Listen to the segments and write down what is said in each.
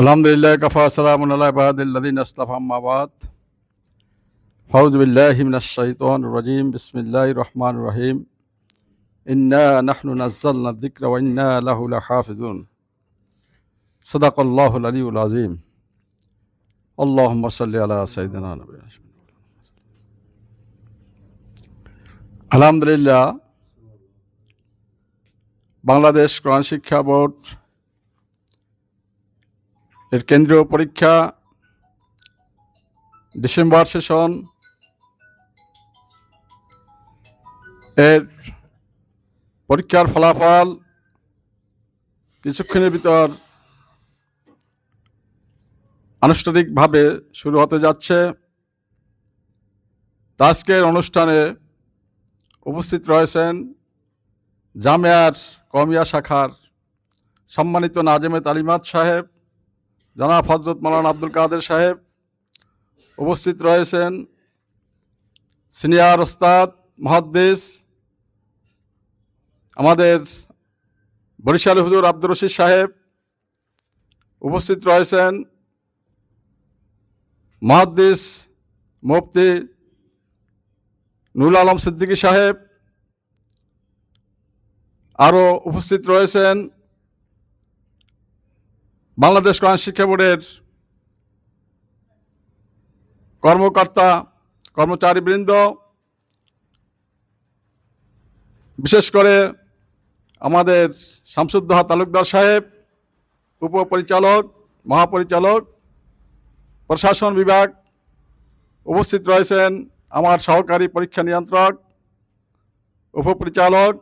আলহামদুলিল্লাহ, কফা সালাম আল্লাহদিন আসলাফামাবাদ ফাউজবিল্লাহিমিনাশাহিতন রাজিম বিসমিল্লাহ রহমান রহিম। ইন্না নাহনু নাজ্জালনা যিকরা ওয়া ইন্না লাহু লাহাফিজুন। সাদাকাল্লাহুল আলিউল আযীম। আল্লাহুম্মা সাল্লি আলা সাইয়্যিদিনা নবিয়িনা আলহামদুলিল্লাহ, বাংলাদেশ কোরআন শিক্ষা বোর্ড এর কেন্দ্রীয় পরীক্ষা ডিসেম্বর সেশন। এর পরীক্ষার ফলাফল কিছুক্ষণের ভিতর আনুষ্ঠানিকভাবে শুরু হতে যাচ্ছে। আজকের অনুষ্ঠানে উপস্থিত রয়েছেন জামিয়ার কমিয়া শাখার সম্মানিত নাজেমে তালিমাত সাহেব জনাব হজরত মৌলানা আব্দুল কাদের সাহেব উপস্থিত রয়েছেন, সিনিয়র ওস্তাদ মহাদ্দেশ আমাদের বরিশাল হুজুর আব্দুর রশিদ সাহেব উপস্থিত রয়েছেন মহাদ্দেশ মুফতি নুরুল আলম সিদ্দিকী সাহেব আরও উপস্থিত রয়েছেন বাংলাদেশ কোরআন শিক্ষা বোর্ডের কর্মকর্তা, কর্মচারীবৃন্দ, বিশেষ করে আমাদের শামসুদ্দোহা তালুকদার সাহেব, উপপরিচালক, মহাপরিচালক, প্রশাসন বিভাগ উপস্থিত রয়েছেন আমার সহকারী পরীক্ষা নিয়ন্ত্রক, উপপরিচালক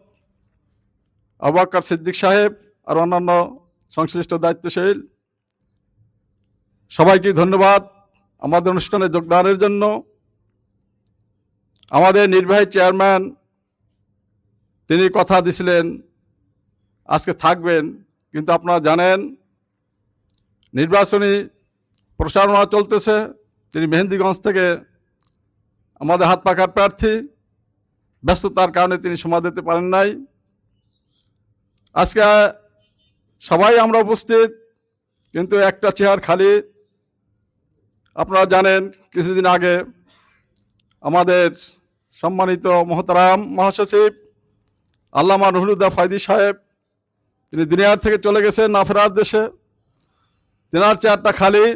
আবাক্কর সিদ্দিক সাহেব আর অন্যান্য সংশ্লিষ্ট দায়িত্বশীল, সবাইকে ধন্যবাদ আমাদের অনুষ্ঠানে যোগদানের জন্য। আমাদের নির্বাহী চেয়ারম্যান, তিনি কথা দিছিলেন, আজকে থাকবেন, কিন্তু আপনারা জানেন, নির্বাচনী প্রচারণা চলতেছে, তিনি মেহেন্দিগঞ্জ থেকে আমাদের হাত পাখার প্রার্থী, ব্যস্ততার কারণে তিনি সময় দিতে পারেন নাই। আজকে সবাই আমরা উপস্থিত, কিন্তু একটা চেয়ার খালি। আপনারা জানেন, কিছুদিন আগে আমাদের সম্মানিত মহতারাম মহাসচিব আল্লামা রহুলুদ্দা ফাইদি সাহেব, তিনি দুনিয়ার থেকে চলে গেছেন না ফেরার দেশে। তেনার চেয়ারটা খালি,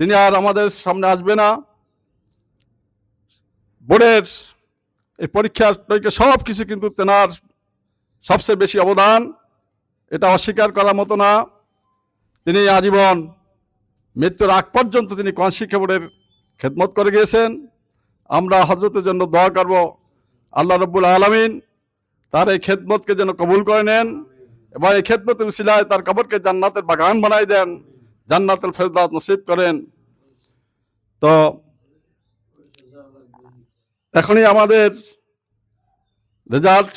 তিনি আর আমাদের সামনে আসবে না। বোর্ডের এই টরীক্ষা সব কিছু কিন্তু তেনার সবচেয়ে বেশি অবদান। এটা অস্বীকার করার মতো না। তিনি আজীবন মৃত্যুর আগ পর্যন্ত তিনি কোন শিক্ষা বোর্ডের খেদমত করে গিয়েছেন। আমরা হজরতের জন্য দোয়া করব, আল্লাহ রব্বুল আলমিন তার এই খেদমতকে যেন কবুল করে নেন এবং এই খেদমতের সিলায় তার কবরকে জান্নাতের বাগান বানাই দেন জান্নাতের ফেরদাত নসিব করেন। তো এখনই আমাদের রেজাল্ট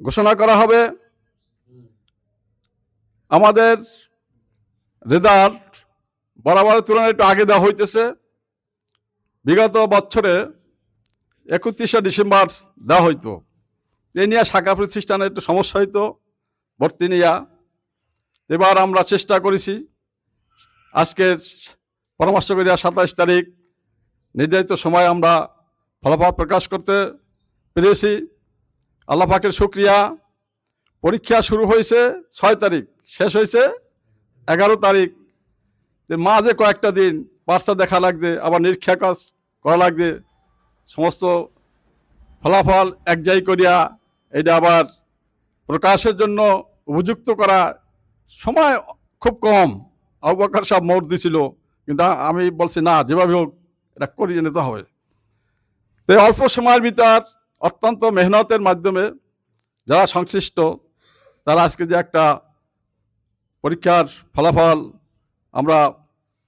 ঘোষণা করা হবে। আমাদের রেজাল্ট বরাবরের তুলনায় একটু আগে দেওয়া হইতেছে। বিগত বছরে একত্রিশে ডিসেম্বর দেওয়া হইতো। এ নিয়ে শাখা প্রতিষ্ঠানের একটু সমস্যা হইতো, ভর্তি নিয়া। এবার আমরা চেষ্টা করেছি আজকের পরামর্শ করিয়া সাতাইশ তারিখ। নির্ধারিত সময় আমরা ফলাফল প্রকাশ করতে পেরেছি। আল্লাহ পাকের শুক্রিয়া। পরীক্ষা শুরু হয়েছে ছয় তারিখ। শেষ হয়েছে। এগারো তারিখ। যে মাঝে কয়েকটা দিন বার্তা দেখা লাগবে, আবার নিরীক্ষা কাজ করা লাগবে, সমস্ত ফলাফল এক জায়গায় করিয়া এটা আবার প্রকাশের জন্য উপযুক্ত করা সময় খুব কম। আবুবাকার সব মোট দিছিল, কিন্তু আমি বলছি, না, যেভাবে হোক এটা করিয়ে নিতে হবে। তো অল্প সময়ের ভিতর অত্যন্ত মেহনতের মাধ্যমে যারা সংশ্লিষ্ট, তারা আজকে যে একটা পরীক্ষার ফলাফল আমরা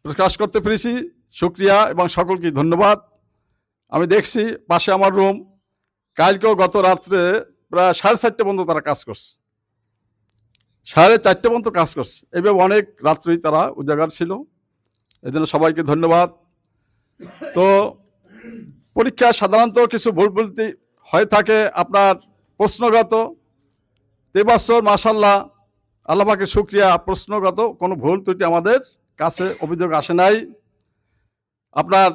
প্রকাশ করতে পেরেছি। শুক্রিয়া এবং সকলকে ধন্যবাদ। আমি দেখছি পাশে আমার রুম। কালকেও গত রাত্রে প্রায় সাড়ে চারটে পর্যন্ত তারা কাজ করছে। সাড়ে চারটে পর্যন্ত কাজ করছে। এভাবে অনেক রাত্রেই তারা উজাগার ছিল। এই জন্য সবাইকে ধন্যবাদ। তো পরীক্ষা সাধারণত কিছু ভুল বলতে হয়ে থাকে। আপনার প্রশ্নগত। এবছর মাসাল্লাহ আল্লাহকে শুক্রিয়া, প্রশ্নগত কোনো ভুল ত্রুটি আমাদের কাছে অভিযোগ আসে নাই। আপনার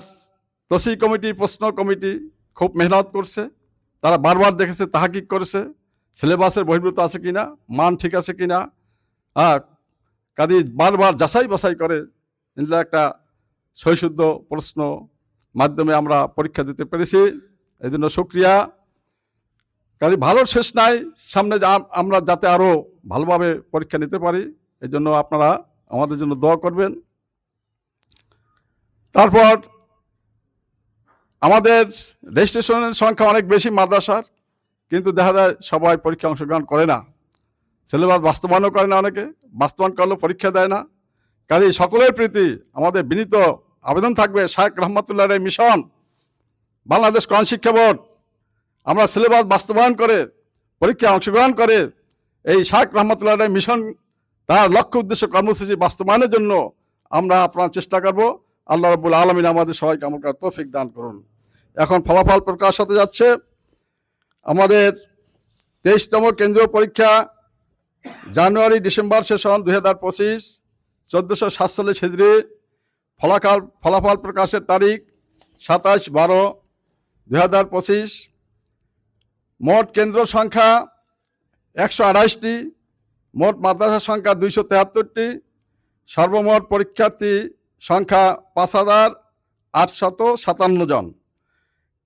তসি কমিটি, প্রশ্ন কমিটি খুব মেহনত করছে। তারা বারবার দেখেছে, তাহাকিক করেছে। সিলেবাসের বহির্ভূত আছে কিনা, মান ঠিক আছে কিনা। হ্যাঁ কাজে বারবার যাচাই বাছাই করে, ইনশাল্লাহ একটা সৈশুদ্ধ প্রশ্ন মাধ্যমে আমরা পরীক্ষা দিতে পেরেছি। এই জন্য সুক্রিয়া কাজে ভালোর শেষ নাই, সামনে আমরা যাতে আরও ভালোভাবে পরীক্ষা নিতে পারি এই জন্য আপনারা আমাদের জন্য দোয়া করবেন। তারপর আমাদের রেজিস্ট্রেশনের সংখ্যা অনেক বেশি মাদ্রাসার, কিন্তু দেখা যায় সবাই পরীক্ষা অংশগ্রহণ করে না। সিলেবাস বাস্তবায়নও করে না অনেকে, বাস্তবায়ন করলেও পরীক্ষা দেয় না। কাজে সকলের প্রীতি, আমাদের বিনীত আবেদন থাকবে শাহেখ রহমতুল্লাহ এই মিশন, বাংলাদেশ কোরআন শিক্ষা বোর্ড। আমরা সিলেবাস বাস্তবায়ন করে, পরীক্ষায় অংশগ্রহণ করে এই শাহেখ রহমতুল্লাহ মিশন, তার লক্ষ্য উদ্দেশ্য, কর্মসূচি বাস্তবায়নের জন্য আমরা আপনার চেষ্টা করব। আল্লাহ রবুল আলমিন আমাদের সবাইকে আমার তৌফিক দান করুন। এখন ফলাফল প্রকাশ হতে যাচ্ছে। আমাদের তেইশতম কেন্দ্রীয় পরীক্ষা জানুয়ারি ডিসেম্বর সেশন দুই হাজার পঁচিশ, চোদ্দোশো সাতচল্লিশ হিজড়ি ফলাফল ফলাফল প্রকাশের তারিখ সাতাশ বারো দুই হাজার পঁচিশ। মোট কেন্দ্র সংখ্যা একশো আড়াইশটি, মোট মাদ্রাসা সংখ্যা দুইশো তেহাত্তরটি, সর্বমোট পরীক্ষার্থী সংখ্যা পাঁচ হাজার আটশত সাতান্ন জন।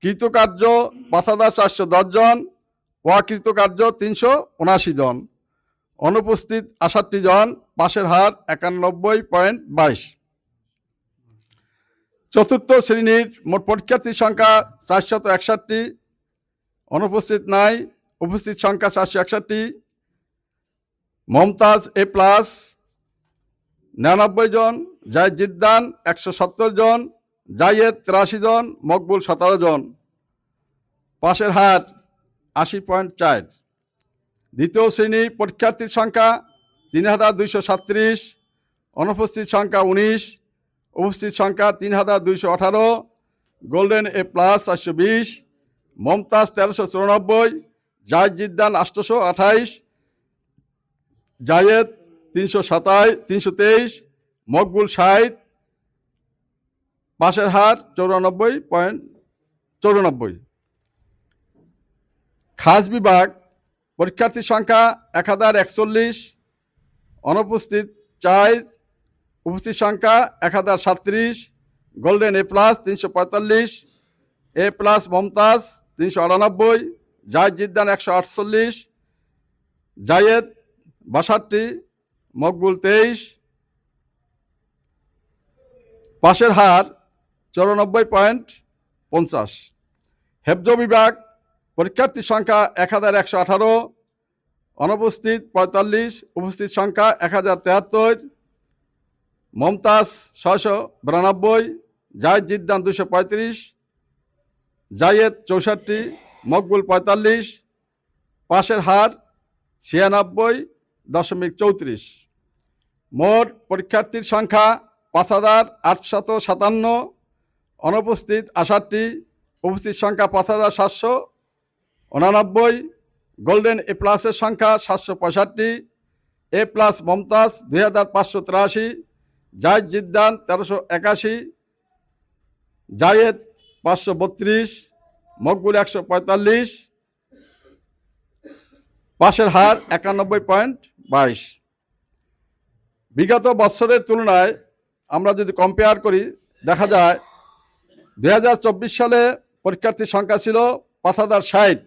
কৃতকার্য পাঁচ হাজার চারশো দশ জন অকৃতকার্য তিনশো উনাশি জন। অনুপস্থিত আষাটটি জন, পাশের হার একানব্বই পয়েন্ট বাইশ। চতুর্থ শ্রেণির মোট পরীক্ষার্থীর সংখ্যা চারশত একষট্টি। অনুপস্থিত নাই উপস্থিত সংখ্যা চারশো একষট্টি, মমতাজ এ প্লাস, নিরানব্বই জন জিদ্দান একশো সত্তর জন, জায়েদ তিরাশি জন, মকবুল সতেরো জন। পাশের হার আশি পয়েন্ট চার। দ্বিতীয় শ্রেণি পরীক্ষার্থীর সংখ্যা তিন হাজার দুইশো সাতত্রিশ, অনুপস্থিত সংখ্যা উনিশ, উপস্থিত সংখ্যা তিন হাজার দুইশো আঠারো, গোল্ডেন এ প্লাস চারশো বিশ, মমতাজ তেরোশো চুরানব্বই জায়দ জিদ্দান আটশোশো আঠাইশ, জায়েদ তিনশো সাতাই তিনশো তেইশ, মকবুল ষাট পাশের হার চৌরানব্বই পয়েন্ট চৌরানব্বই। খাস বিভাগ, পরীক্ষার্থীর সংখ্যা এক হাজার একচল্লিশ, অনুপস্থিত চার, উপস্থিত সংখ্যা এক হাজার সাতত্রিশ, গোল্ডেন এ প্লাস তিনশো পঁয়তাল্লিশ, এ প্লাস মমতাজ তিনশো আটানব্বই জায়দ জিদ্দান একশো আটচল্লিশ, জায়েদ বাষট্টি, মকবুল তেইশ, পাশের হার চৌরানব্বই পয়েন্ট পঞ্চাশ। হেফজ বিভাগ পরীক্ষার্থীর সংখ্যা এক হাজার একশো আঠারো, অনুপস্থিত পঁয়তাল্লিশ, উপস্থিত সংখ্যা এক হাজার তেহাত্তর, মমতাজ ছয়শো বিরানব্বই জায়দ জিদ্দান দুশো পঁয়ত্রিশ, জায়েদ চৌষট্টি মকবুল পঁয়তাল্লিশ, পাশের হার ছিয়ানব্বই দশমিক চৌত্রিশ। মোট পরীক্ষার্থীর সংখ্যা পাঁচ হাজার আটশত সাতান্ন, অনুপস্থিত আষাটটি উপস্থিত সংখ্যা পাঁচ হাজার সাতশো উনানব্বই, গোল্ডেন এ প্লাসের সংখ্যা সাতশো পঁয়ষট্টি, এ প্লাস মমতাজ দুই হাজার পাঁচশো তিরাশি, জায়দ জিদ্দান তেরোশো একাশি, জায়েদ পাঁচশো বত্রিশ মকবুল একশো পঁয়তাল্লিশ, পাশের হার একানব্বই পয়েন্ট বাইশ। বিগত বছরের তুলনায় আমরা যদি কম্পেয়ার করি, দেখা যায় দু হাজার চব্বিশ সালে পরীক্ষার্থীর সংখ্যা ছিল পাঁচ হাজার ষাট।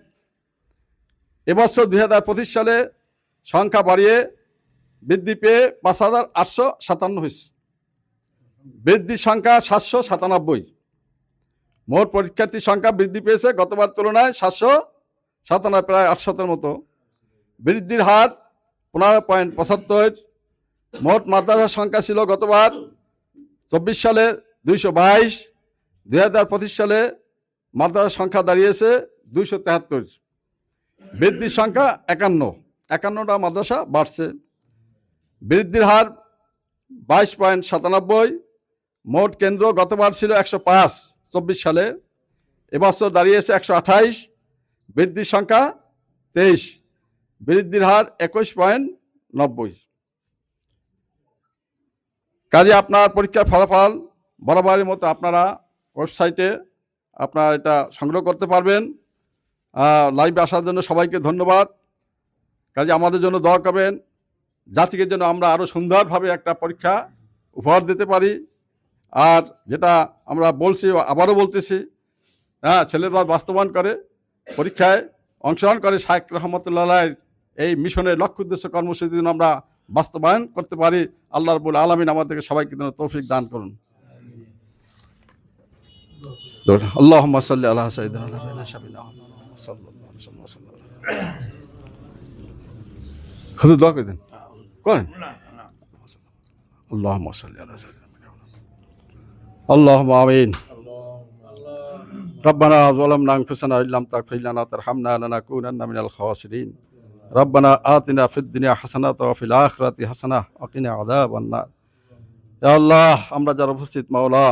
এবছর দুই হাজার পঁচিশ সালে সংখ্যা বাড়িয়ে বৃদ্ধি পেয়ে পাঁচ হাজার আটশো সাতান্ন হয়েছে বৃদ্ধির সংখ্যা সাতশো সাতানব্বই। মোট পরীক্ষার্থীর সংখ্যা বৃদ্ধি পেয়েছে গতবার তুলনায় সাতশো সাতানব্বই, প্রায় আটশতের মতো। বৃদ্ধির হার পনেরো পয়েন্ট পঁচাত্তর। মোট মাদ্রাসার সংখ্যা ছিল গতবার চব্বিশ সালে দুইশো বাইশ, দুই হাজার পঁচিশ সালে মাদ্রাসার সংখ্যা দাঁড়িয়েছে দুইশো তেহাত্তর। বৃদ্ধির সংখ্যা একান্ন, একান্নটা মাদ্রাসা বাড়ছে। বৃদ্ধির হার বাইশ পয়েন্ট সাতানব্বই। মোট কেন্দ্র গতবার ছিল একশো পাঁচ। চব্বিশ সালে এবছর দাঁড়িয়েছে একশো আঠাইশ, বৃদ্ধির সংখ্যা তেইশ, বৃদ্ধির হার একুশ পয়েন্ট নব্বই। কাজে আপনার পরীক্ষার ফলাফল বরাবরের মতো আপনারা ওয়েবসাইটে আপনারা এটা সংগ্রহ করতে পারবেন। লাইভে আসার জন্য সবাইকে ধন্যবাদ। কাজে আমাদের জন্য দোয়া করবেন। জাতিকে জন্য আমরা আরও সুন্দরভাবে একটা পরীক্ষা উপহার দিতে পারি। আর যেটা আমরা বলছি আবারও বলতেছি হ্যাঁ ছেলেরা বাস্তবায়ন করে পরীক্ষায় অংশগ্রহণ করে শাহেক রহমতুল্লাহ এই মিশনের লক্ষ্য উদ্দেশ্য কর্মসূচি যেন আমরা বাস্তবায়ন করতে পারি। আল্লাহ রবুল আলমিন আমাদেরকে সবাইকে যেন তৌফিক দান করুন। আল্লাহ সাল্লি আল্লাহ দোয়া করে দেন করেন? আল্লাহ সাল্লি আল্লাহ اللهم آمين ربنا ظلمنا أنفسنا إن لم تغفر لنا وترحمنا لنكونن من الخاسرين ربنا آتنا في الدنيا حسنة وفي الآخرة حسنة وقنا عذاب النار يا الله আমরা যারা উপস্থিত মাওলা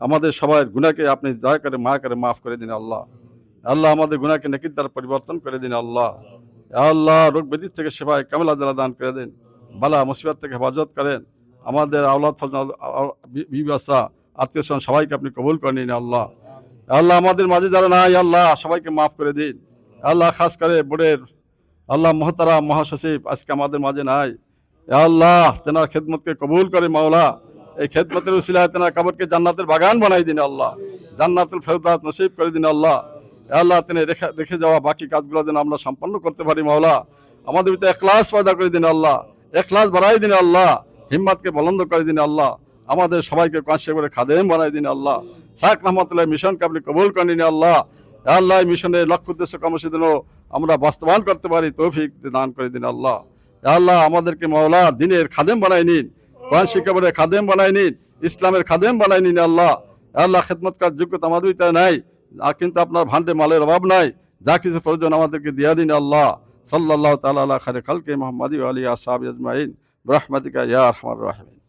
আমাদের সবার গুনাহকে আপনি দয়া করে মা করে মাফ করে দিন আল্লাহ আল্লাহ আমাদের গুনাহকে নেকির দ্বারা পরিবর্তন করে দিন আল্লাহ ইয়া আল্লাহ রোগ ব্যাধি থেকে সেবায় কামলা দ্বারা দান করে দিন বালা মুসিবত থেকে হেফাজত করেন আমাদের আওলাদ ফজল বিবাসা আত্মীয় স্বজন সবাইকে আপনি কবুল করে নিন আল্লাহ। আল্লাহ, আমাদের মাঝে যারা নাই আল্লাহ, সবাইকে মাফ করে দিন। আল্লাহ, খাস করে বোর্ডের আল্লাহ মহতারা মহাসচিব, আজকে আমাদের মাঝে নাই। আল্লাহ, তেনার খেদমতকে কবুল করে মাওলা। এই খেদমতের উসিলায় তেনার কাবরকে জান্নাতের বাগান বানাই দিন আল্লাহ। জান্নাতুল ফেরদাত নসিব করে দিন আল্লাহ। আল্লাহ, তিনি রেখে রেখে যাওয়া বাকি কাজগুলো যেন আমরা সম্পন্ন করতে পারি, মাওলা। আমাদের ভিতরে এখলাস পয়দা করে দিন আল্লাহ। এখলাস বাড়াই দিন আল্লাহ। হিম্মাতকে বলন্দ করে দিন আল্লাহ। আমাদের সবাইকে কাঁচে করে খাদেম বানাই দিন আল্লাহ। শাহ রহমতুল্লাহ মিশনকে আপনি কবুল করে নিন আল্লাহ। আল্লাহ মিশনের লক্ষ্য উদ্দেশ্য কর্মসূচি যেন আমরা বাস্তবায়ন করতে পারি, তৌফিক দান করে দিন আল্লাহ। আল্লাহ, আমাদেরকে মাওলা দিনের খাদেম বানাই নিন। কোরআন শিক্ষা খাদেম বানাই নিন। ইসলামের খাদেম বানাই নিন আল্লাহ। আল্লাহ খেদমত কার যোগ্যতা আমাদের নাই। কিন্তু আপনার ভান্ডে মালের অভাব নাই। যা কিছু প্রয়োজন আমাদেরকে দিয়া দিন আল্লাহ। সাল্লাহ তালা খারে খালকে মোহাম্মদ আলী আসাব আজমাইন। রহমাতিকা ইয়া রহমান রাহমিন।